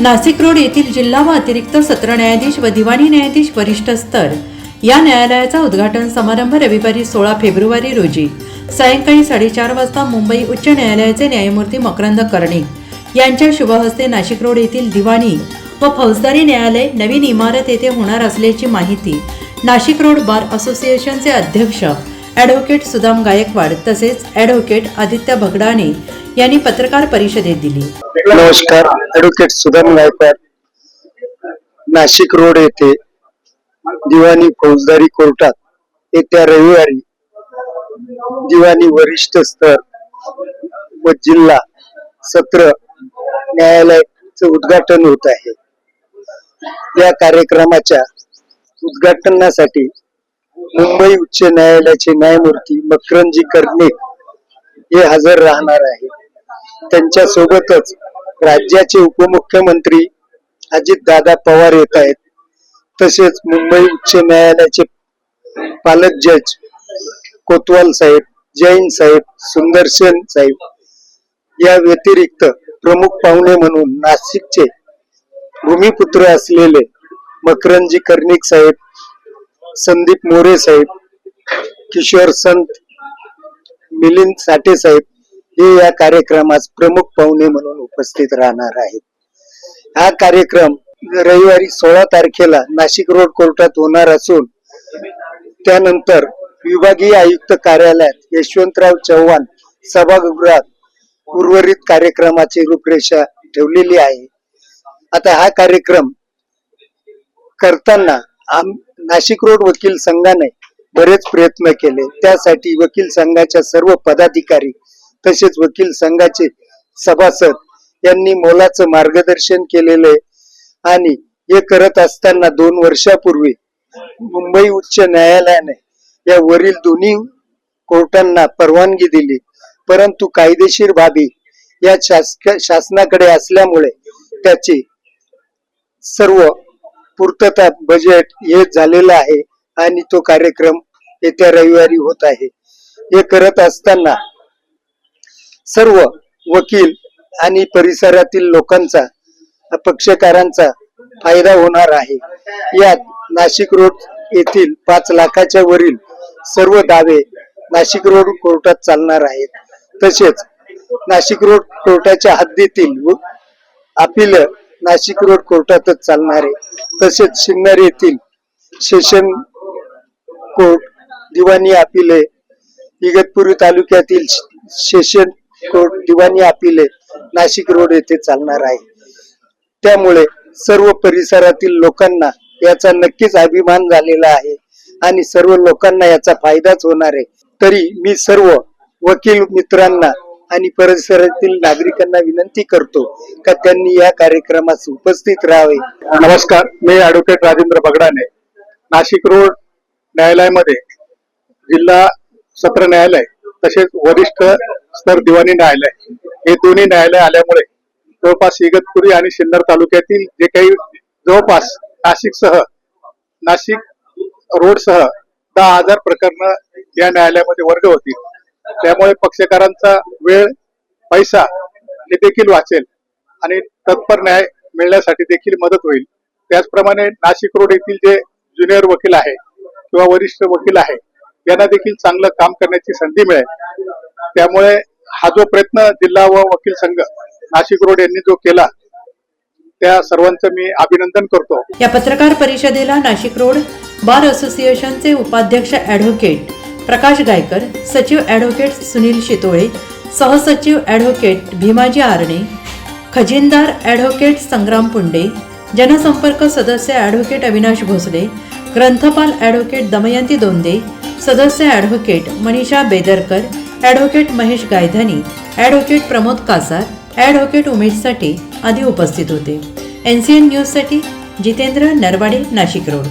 Nashik road येथील जिल्हा व अतिरिक्त सत्र न्यायाधीश व दिवाणी न्यायाधीश वरिष्ठ स्तर या न्यायालयाचा उद्घाटन समारंभ रविवारी सोळा फेब्रुवारी रोजी सायंकाळी साडेचार वाजता मुंबई उच्च न्यायालयाचे न्यायमूर्ती मकरंद कर्णिक यांच्या शुभहस्ते नाशिक रोड येथील दिवाणी व फौजदारी न्यायालय नवीन इमारत येथे होणार असल्याची माहिती नाशिक रोड बार असोसिएशनचे अध्यक्ष ॲडव्होकेट सुदाम गायकवाड तसेच ॲडव्होकेट आदित्य भगडाणे यांनी पत्रकार परिषदेत दिली. नमस्कार ॲडव्होकेट सुदाम गायकवाड. नाशिक रोड येथे दिवाणी फौजदारी कोर्टात येत्या रविवारी दिवाणी वरिष्ठ स्तर व जिल्हा सत्र न्यायालयाचं उद्घाटन होत आहे. या कार्यक्रमाच्या उद्घाटनासाठी मुंबई उच्च न्यायालयाचे न्यायमूर्ती मकरंजी कर्णिक हे हजर राहणार आहे त्यांच्या सोबतच राज्याचे उपमुख्यमंत्री अजित दादा पवार येत आहेत. तसेच मुंबई उच्च न्यायालयाचे पालक जज कोतवाल साहेब जैन साहेब सुंदरसेन साहेब या व्यतिरिक्त प्रमुख पाहुणे म्हणून नाशिकचे भूमिपुत्र असलेले मकरंजी कर्णिक साहेब संदीप मोरे साहेब किशोर संत मिलिंद साठे साहेब हे या कार्यक्रमास प्रमुख पाहुणे म्हणून उपस्थित राहणार आहेत. हा कार्यक्रम रविवारी सोळा तारखेला नाशिक रोड कोर्टात होणार असून त्यानंतर विभागीय आयुक्त कार्यालयात यशवंतराव चव्हाण सभागृहात उर्वरित कार्यक्रमाची रूपरेषा ठेवलेली आहे. आता हा कार्यक्रम करताना आम नाशिक रोड वकील संघाने बरेच प्रयत्न केले. त्यासाठी वकील संघाच्या सर्व पदाधिकारी तसेच वकील संघाचे सभासद यांनी मोलाचं मार्गदर्शन केलेलं आणि हे करत असताना दोन वर्षापूर्वी मुंबई उच्च न्यायालयाने या वरील दोन्ही कोर्टांना परवानगी दिली. परंतु कायदेशीर बाबी या शासक शासनाकडे असल्यामुळे त्याची सर्व पूर्तता बजेट हे झालेलं आहे आणि तो कार्यक्रम येत्या रविवारी होत आहे. हे करत असताना सर्व वकील आणि परिसरातील लोकांचा पक्षकारांचा फायदा होणार आहे. यात नाशिक रोड येथील पाच लाखाच्या वरील सर्व दावे नाशिक रोड कोर्टात चालणार आहेत. तसेच नाशिक रोड कोर्टाच्या हद्दीतील अपील नाशिक रोड कोर्टातच चालणार आहे. तसेच सिन्नर येथील सेशन कोर्ट दिवाणी अपिले इगतपुरी तालुक्यातील सेशन कोर्ट दिवाणी अपिले नाशिक रोड येथे चालणार आहे. त्यामुळे सर्व परिसरातील लोकांना याचा नक्कीच अभिमान झालेला आहे आणि सर्व लोकांना याचा फायदाच होणार आहे. तरी मी सर्व वकील मित्रांना आणि परिसरातील नागरिकांना विनंती करतो का त्यांनी या कार्यक्रमास उपस्थित राहावे. नमस्कार मी ऍडव्होकेट राजेंद्र बगडाने. नाशिक रोड न्यायालयामध्ये जिल्हा सत्र न्यायालय तसेच वरिष्ठ स्तर दिवाणी न्यायालय हे दोन्ही न्यायालय आल्यामुळे जवळपास इगतपुरी आणि सिन्नर तालुक्यातील जे काही जवळपास नाशिकसह नाशिक रोडसह दहा हजार प्रकरण या न्यायालयामध्ये वर्ग होतील. त्यामुळे पक्षकारांचा वेळ पैसा हे देखील वाचेल आणि तत्पर न्याय मिळण्यासाठी देखील मदत होईल. त्याचप्रमाणे नाशिक रोड येथील जे ज्युनियर वकील आहे किंवा वरिष्ठ वकील आहे यांना देखील चांगलं काम करण्याची संधी मिळेल. त्यामुळे हा जो प्रयत्न जिल्हा व वकील संघ नाशिक रोड यांनी जो केला त्या सर्वांचं मी अभिनंदन करतो. या पत्रकार परिषदेला नाशिक रोड बार असोसिएशनचे उपाध्यक्ष ऍडव्होकेट प्रकाश गायकर सचिव ॲडव्होकेट सुनील शितोळे सहसचिव ॲडव्होकेट भीमाजी आरणे खजिनदार ॲडव्होकेट संग्राम पुंडे जनसंपर्क सदस्य ॲडव्होकेट अविनाश भोसले ग्रंथपाल ॲडव्होकेट दमयंती दोंदे सदस्य advocate Manisha Bedarkar advocate Mahesh Gaydhani advocate Pramod Kasar advocate Umesh Sathe आदी उपस्थित होते. एन सी एन न्यूजसाठी जितेंद्र नरवाडे नाशिक रोड.